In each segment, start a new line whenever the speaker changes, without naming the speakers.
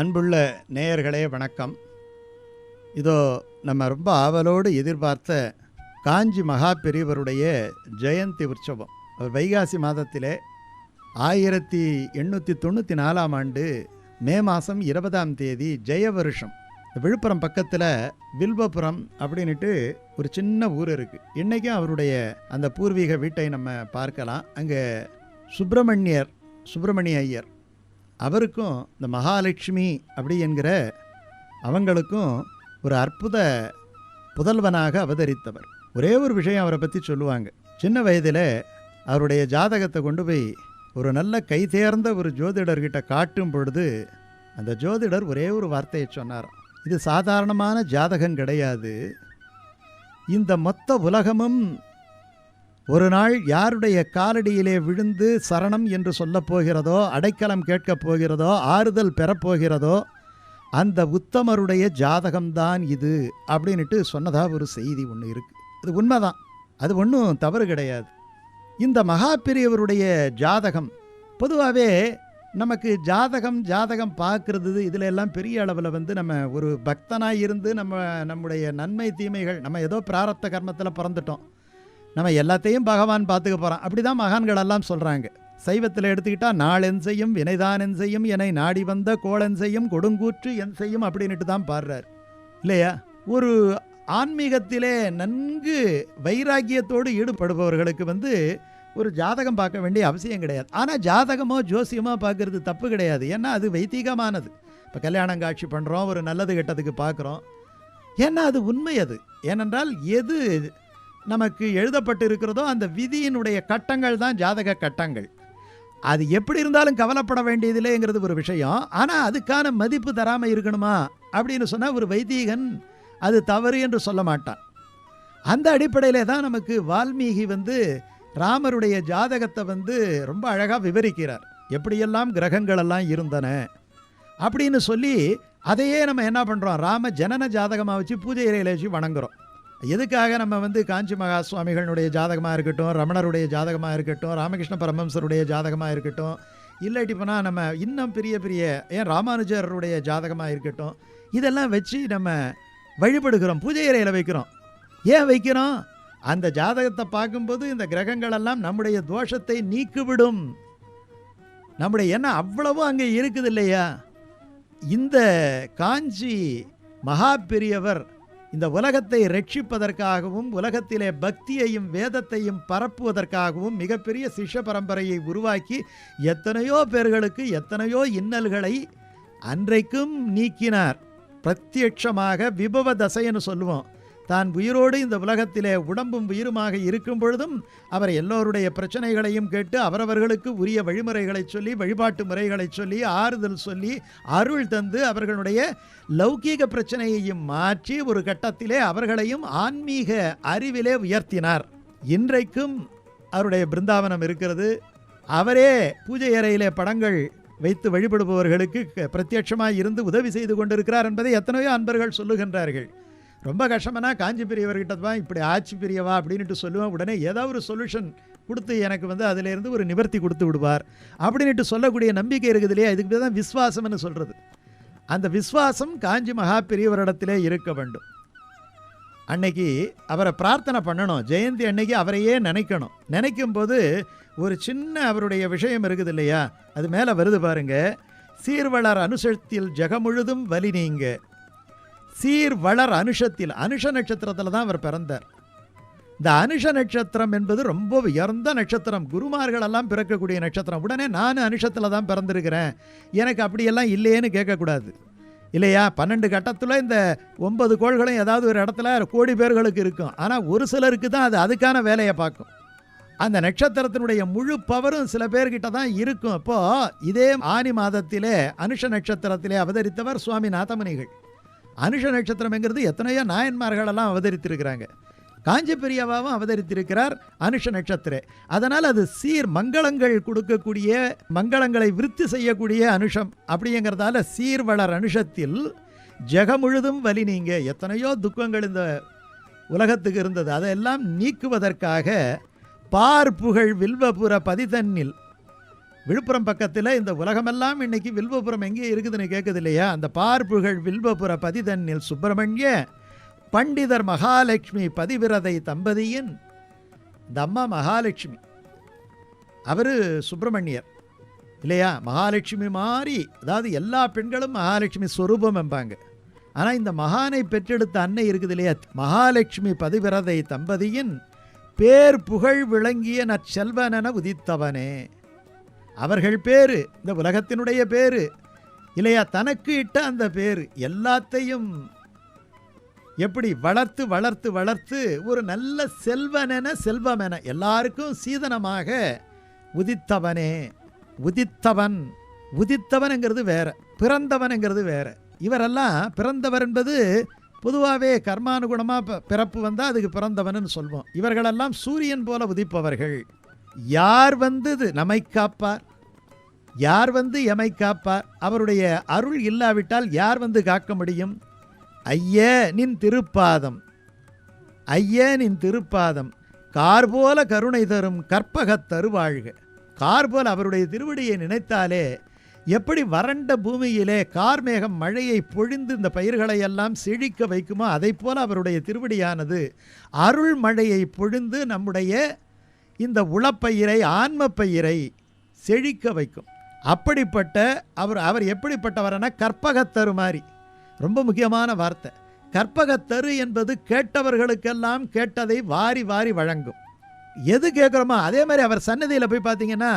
அன்புள்ள நேயர்களே வணக்கம். இதோ நம்ம ரொம்ப ஆவலோடு எதிர்பார்த்த காஞ்சி மகா பெரியவருடைய ஜெயந்தி உற்சவம். அவர் வைகாசி மாதத்திலே ஆயிரத்தி எண்ணூற்றி தொண்ணூற்றி நாலாம் ஆண்டு மே மாதம் இருபதாம் தேதி ஜெய வருஷம். விழுப்புரம் பக்கத்தில் வில்வபுரம் அப்படின்ட்டு ஒரு சின்ன ஊர் இருக்குது இன்றைக்கும் அவருடைய அந்த பூர்வீக வீட்டை நம்ம பார்க்கலாம். அங்கே சுப்பிரமணியர் சுப்பிரமணிய ஐயர். அவருக்கும் இந்த மகாலட்சுமி அப்படி என்கிற அவங்களுக்கும் ஒரு அற்புத புதல்வனாக அவதரித்தவர். ஒரே ஒரு விஷயம் அவரை பற்றி சொல்லுவாங்க. சின்ன வயதில் அவருடைய ஜாதகத்தை கொண்டு போய் ஒரு நல்ல கை தேர்ந்த ஒரு ஜோதிடர்கிட்ட காட்டும் பொழுது அந்த ஜோதிடர் ஒரே ஒரு வார்த்தையை சொன்னார் இது சாதாரணமான ஜாதகம் கிடையாது. இந்த மொத்த உலகமும் ஒரு நாள் யாருடைய காலடியிலே விழுந்து சரணம் என்று சொல்லப் போகிறதோ அடைக்கலம் கேட்கப் போகிறதோ ஆறுதல் பெறப்போகிறதோ அந்த உத்தமருடைய ஜாதகம்தான் இது அப்படின்ட்டு சொன்னதாக ஒரு செய்தி ஒன்று இருக்குது அது உண்மைதான். அது ஒன்றும் தவறு கிடையாது. இந்த மகாப்பிரியவருடைய ஜாதகம் பொதுவாகவே நமக்கு ஜாதகம் ஜாதகம் பார்க்கறது இதில் எல்லாம் பெரிய அளவில் வந்து நம்ம ஒரு பக்தனாக இருந்து நம்ம நம்முடைய நன்மை தீமைகள் நம்ம ஏதோ பிராரத்த கர்மத்தில் பிறந்துட்டோம். நம்ம எல்லாத்தையும் பகவான் பார்த்துக்க போகிறான் அப்படி தான் மகான்கள் எல்லாம் சொல்கிறாங்க சைவத்தில் எடுத்துக்கிட்டால் நாளென் செய்யும் வினைதான் செய்யும் என்னை நாடி வந்த கோளன் செய்யும் கொடுங்கூற்று என் செய்யும் அப்படின்ட்டு தான் பாடுறார். இல்லையா? ஒரு ஆன்மீகத்திலே நன்கு வைராக்கியத்தோடு ஈடுபடுபவர்களுக்கு வந்து ஒரு ஜாதகம் பார்க்க வேண்டிய அவசியம் கிடையாது. ஆனால் ஜாதகமோ ஜோசியமோ பார்க்கறது தப்பு கிடையாது. ஏன்னா அது வைத்தீகமானது. இப்போ கல்யாணம் காட்சி பண்ணுறோம் ஒரு நல்லது கெட்டதுக்கு பார்க்குறோம். ஏன்னா அது உண்மை அது. ஏனென்றால் எது நமக்கு எழுதப்பட்டு இருக்கிறதோ அந்த விதியினுடைய கட்டங்கள் தான் ஜாதக கட்டங்கள். அது எப்படி இருந்தாலும் கவலைப்பட வேண்டியதில்லைங்கிறது ஒரு விஷயம். ஆனால் அதுக்கான மதிப்பு தராமல் இருக்கணுமா அப்படின்னு சொன்னால் ஒரு வைதீகன் அது தவறு என்று சொல்ல மாட்டான். அந்த அடிப்படையிலே தான் நமக்கு வால்மீகி வந்து ராமருடைய ஜாதகத்தை வந்து ரொம்ப அழகாக விவரிக்கிறார். எப்படியெல்லாம் கிரகங்களெல்லாம் இருந்தன அப்படின்னு சொல்லி அதையே நம்ம என்ன பண்ணுறோம் ராம ஜனன ஜாதகமாக வச்சு பூஜை இறையில வச்சு வணங்குறோம். எதுக்காக நம்ம வந்து காஞ்சி மகா சுவாமிகளுடைய ஜாதகமாக இருக்கட்டும் ரமணருடைய ஜாதகமாக இருக்கட்டும் ராமகிருஷ்ண பரமம்சருடைய ஜாதகமாக இருக்கட்டும் இல்லாட்டி போனால் நம்ம இன்னும் பெரிய பெரிய ஏன் ராமானுஜருடைய ஜாதகமாக இருக்கட்டும் இதெல்லாம் வச்சு நம்ம வழிபடுகிறோம் பூஜை அறையில் வைக்கிறோம். ஏன் வைக்கிறோம்? அந்த ஜாதகத்தை பார்க்கும்போது இந்த கிரகங்களெல்லாம் நம்முடைய தோஷத்தை நீக்கிவிடும். நம்முடைய எண்ணம் அவ்வளவும் அங்கே இருக்குது இல்லையா? இந்த காஞ்சி மகா பெரியவர் இந்த உலகத்தை ரட்சிப்பதற்காகவும் உலகத்திலே பக்தியையும் வேதத்தையும் பரப்புவதற்காகவும் மிகப்பெரிய சிஷ்ய பரம்பரையை உருவாக்கி எத்தனையோ பேர்களுக்கு எத்தனையோ இன்னல்களை அன்றைக்கும் நீக்கினார். பிரத்யட்சமாக விபவ தசைன்னு சொல்லுவோம். தான் உயிரோடு இந்த உலகத்திலே உடம்பும் உயிருமாக இருக்கும் பொழுதும் அவர் எல்லோருடைய பிரச்சனைகளையும் கேட்டு அவரவர்களுக்கு உரிய வழிமுறைகளை சொல்லி வழிபாட்டு முறைகளை சொல்லி ஆறுதல் சொல்லி அருள் தந்து அவர்களுடைய லௌகீக பிரச்சனையையும் மாற்றி ஒரு கட்டத்திலே அவர்களையும் ஆன்மீக அறிவிலே உயர்த்தினார். இன்றைக்கும் அவருடைய பிருந்தாவனம் இருக்கிறது. அவரே பூஜை அறையிலே படங்கள் வைத்து வழிபடுபவர்களுக்கு பிரத்யட்சமாக இருந்து உதவி செய்து கொண்டிருக்கிறார் என்பதை எத்தனையோ அன்பர்கள் சொல்லுகின்றார்கள். ரொம்ப கஷ்டமானா காஞ்சி பெரியவர்கிட்ட தான் இப்படி ஆட்சி பெரியவா அப்படின்ட்டு சொல்லுவேன். உடனே ஏதாவது ஒரு சொல்யூஷன் கொடுத்து எனக்கு வந்து அதிலேருந்து ஒரு நிவர்த்தி கொடுத்து விடுவார். அப்படின்ட்டு சொல்லக்கூடிய நம்பிக்கை இருக்குது இல்லையா? இதுக்கு தான் விஸ்வாசம்னு சொல்கிறது அந்த விஸ்வாசம் காஞ்சி மகா பெரியவரிடத்திலே இருக்க வேண்டும். அன்னைக்கு அவரை பிரார்த்தனை பண்ணணும். ஜெயந்தி அன்னைக்கு அவரையே நினைக்கணும். நினைக்கும் போது ஒரு சின்ன அவருடைய விஷயம் இருக்குது இல்லையா? அது மேலே வருது பாருங்கள் சீர்வளர் அனுசத்தில் ஜெகமுழுதும் வலி நீங்க. சீர் வளர் அனுஷத்தில் அனுஷ நட்சத்திரத்தில் தான் அவர் பிறந்தார். இந்த அனுஷ நட்சத்திரம் என்பது ரொம்ப உயர்ந்த நட்சத்திரம். குருமார்கள் எல்லாம் பிறக்கக்கூடிய நட்சத்திரம். உடனே நான் அனுஷத்தில் தான் பிறந்திருக்கிறேன். எனக்கு அப்படியெல்லாம் இல்லையேன்னு கேட்கக்கூடாது. இல்லையா? பன்னெண்டு கட்டத்தில் இந்த ஒன்பது கோள்களும் ஏதாவது ஒரு இடத்துல கோடி பேர்களுக்கு இருக்கும். ஆனால் ஒரு சிலருக்கு தான் அது அதுக்கான வேலையை பார்க்கும். அந்த நட்சத்திரத்தினுடைய முழு பவரும் சில பேர்கிட்ட தான் இருக்கும். அப்போது இதே ஆனி மாதத்திலே அனுஷ நட்சத்திரத்திலே அவதரித்தவர் சுவாமி நாதமுனிகள். அனுஷ நட்சத்திரம்ங்கிறது எத்தனையோ நாயன்மார்களெல்லாம் அவதரித்திருக்கிறாங்க. காஞ்சி பெரியவாவும் அவதரித்திருக்கிறார் அனுஷ நட்சத்திரம் அதனால் அது சீர் மங்களங்கள் கொடுக்கக்கூடிய மங்களங்களை விருத்தி செய்யக்கூடிய அனுஷம். அப்படிங்கிறதால சீர்வளர் அனுஷத்தில் ஜெகமுழுதும் வலி நீங்க. எத்தனையோ துக்கங்கள் இந்த உலகத்துக்கு இருந்தது. அதையெல்லாம் நீக்குவதற்காக பார் புகழ் வில்வபுர பதிதன்னில் விழுப்புரம் பக்கத்தில் இந்த உலகமெல்லாம் இன்னைக்கு வில்வபுரம் எங்கே இருக்குதுன்னு கேட்குது இல்லையா அந்த பார்ப்புகள் வில்வபுர பதிதன்னில் சுப்பிரமணிய பண்டிதர் மகாலட்சுமி பதிவிரதை தம்பதியின் இந்த அம்மா மகாலட்சுமி. அவர் சுப்பிரமணியர். இல்லையா? மகாலட்சுமி மாதிரி அதாவது எல்லா பெண்களும் மகாலட்சுமி ஸ்வரூபம் என்பாங்க. ஆனால் இந்த மகானை பெற்றெடுத்த அன்னை இருக்குது இல்லையா மகாலட்சுமி பதிவிரதை தம்பதியின் பேர் புகழ் விளங்கிய நற்செல்வனென உதித்தவனே. அவர்கள் பேரு இந்த உலகத்தினுடைய பேரு. இல்லையா தனக்கு இட்ட அந்த பேர் எல்லாத்தையும் எப்படி வளர்த்து வளர்த்து வளர்த்து ஒரு நல்ல செல்வனென செல்வமென எல்லாருக்கும் சீதனமாக உதித்தவனே உதித்தவன் உதித்தவன்ங்கிறது வேற பிறந்தவன்ங்கிறது வேற. இவரெல்லாம் பிறந்தவர் என்பது பொதுவாகவே கர்மானுகுணமாக பிறப்பு வந்தால் அதுக்கு பிறந்தவன்னு சொல்வோம். இவர்களெல்லாம் சூரியன் போல உதிப்பவர்கள். யார் வந்து நம்மை காப்பார்? யார் வந்து எமை காப்பார்? அவருடைய அருள் இல்லாவிட்டால் யார் வந்து காக்க முடியும்? ஐயே நின் திருப்பாதம். ஐயே நின் திருப்பாதம். கார் போல கருணை தரும் கற்பகத் தருவாழ்க. கார் போல அவருடைய திருவடியை நினைத்தாலே எப்படி வறண்ட பூமியிலே கார்மேகம் மழையை பொழிந்து இந்த பயிர்களை எல்லாம் செழிக்க வைக்குமோ அதை போல அவருடைய திருவடியானது அருள் மழையை பொழிந்து நம்முடைய இந்த உளப்பயிரை ஆன்மப்பயிரை செழிக்க வைக்கும். அப்படிப்பட்ட அவர் அவர் எப்படிப்பட்டவரனா கற்பகத்தரு மாதிரி ரொம்ப முக்கியமான வார்த்தை. கற்பகத்தரு என்பது கேட்டவர்களுக்கெல்லாம் கேட்டதை வாரி வாரி வழங்கும். எது கேட்குறோமோ அதே மாதிரி அவர் சன்னதியில் போய் பார்த்தீங்கன்னா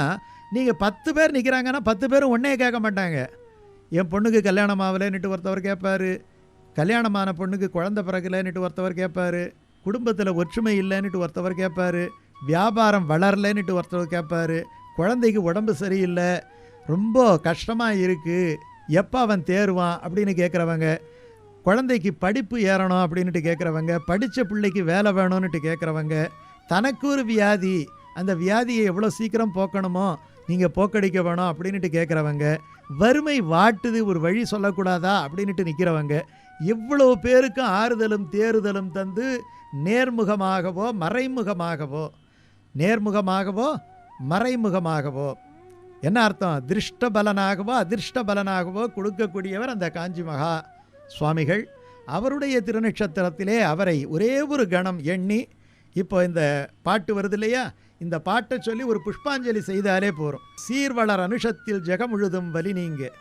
நீங்கள் பத்து பேர் நிற்கிறாங்கன்னா பத்து பேரும் ஒன்றே கேட்க மாட்டாங்க. என் பொண்ணுக்கு கல்யாணம் ஆகலைன்னுட்டு ஒருத்தவர் கேட்பாரு. கல்யாணமான பொண்ணுக்கு குழந்த பிறகுலன்னுட்டு ஒருத்தவர் கேட்பாரு. குடும்பத்தில் ஒற்றுமை இல்லைன்னுட்டு ஒருத்தவர் கேட்பாரு. வியாபாரம் வளரலைன்னுட்டு ஒருத்தவர் கேட்பாரு குழந்தைக்கு உடம்பு சரியில்லை. ரொம்ப கஷ்டமாக இருக்குது எப்போ அவன் தேருவான் அப்படின்னு கேட்குறவங்க குழந்தைக்கு படிப்பு ஏறணும் அப்படின்ட்டு கேட்குறவங்க படித்த பிள்ளைக்கு வேலை வேணும்னுட்டு கேட்குறவங்க தனக்கு ஒரு வியாதி அந்த வியாதியை எவ்வளோ சீக்கிரம் போக்கணுமோ நீங்கள் போக்கடிக்க வேணும் அப்படின்ட்டு கேட்குறவங்க வறுமை வாட்டுது ஒரு வழி சொல்லக்கூடாதா அப்படின்ட்டு நிற்கிறவங்க இவ்வளோ பேருக்கும் ஆறுதலும் தேறுதலும் தந்து நேர்முகமாகவோ மறைமுகமாகவோ நேர்முகமாகவோ மறைமுகமாகவோ என்ன அர்த்தம்? திருஷ்ட பலனாகவோ அதிர்ஷ்ட பலனாகவோ கொடுக்கக்கூடியவர் அந்த காஞ்சி மகா சுவாமிகள். அவருடைய திருநட்சத்திரத்திலே அவரை ஒரே ஒரு கணம் எண்ணி இப்போ இந்த பாட்டு வருது இல்லையா? இந்த பாட்டை சொல்லி ஒரு புஷ்பாஞ்சலி செய்தாலே போகிறோம் சீர்வளர் அனுஷத்தில் ஜெகமுழுதும் வலி நீங்க.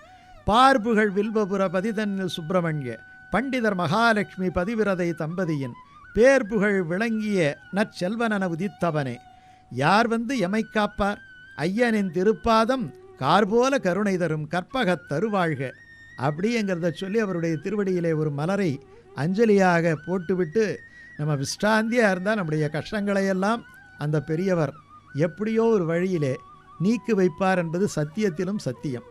பார்புகள் வில்வபுர பதிதன்னில் சுப்பிரமணிய. பண்டிதர் மகாலட்சுமி பதிவிரதை தம்பதியின். பேர்புகழ் விளங்கிய நற்செல்வனன உதித்தவனே. யார் வந்து எமை காப்பார்? ஐயனின் திருப்பாதம் கார்போல கருணை தரும் கற்பகத் தருவாழ்க. அப்படிங்கிறத சொல்லி அவருடைய திருவடியிலே ஒரு மலரை அஞ்சலியாக போட்டுவிட்டு நம்ம விஷ்டாந்தியாக இருந்தால் நம்முடைய கஷ்டங்களையெல்லாம் அந்த பெரியவர் எப்படியோ ஒரு வழியிலே நீக்கி வைப்பார் என்பது சத்தியத்திலும் சத்தியம்.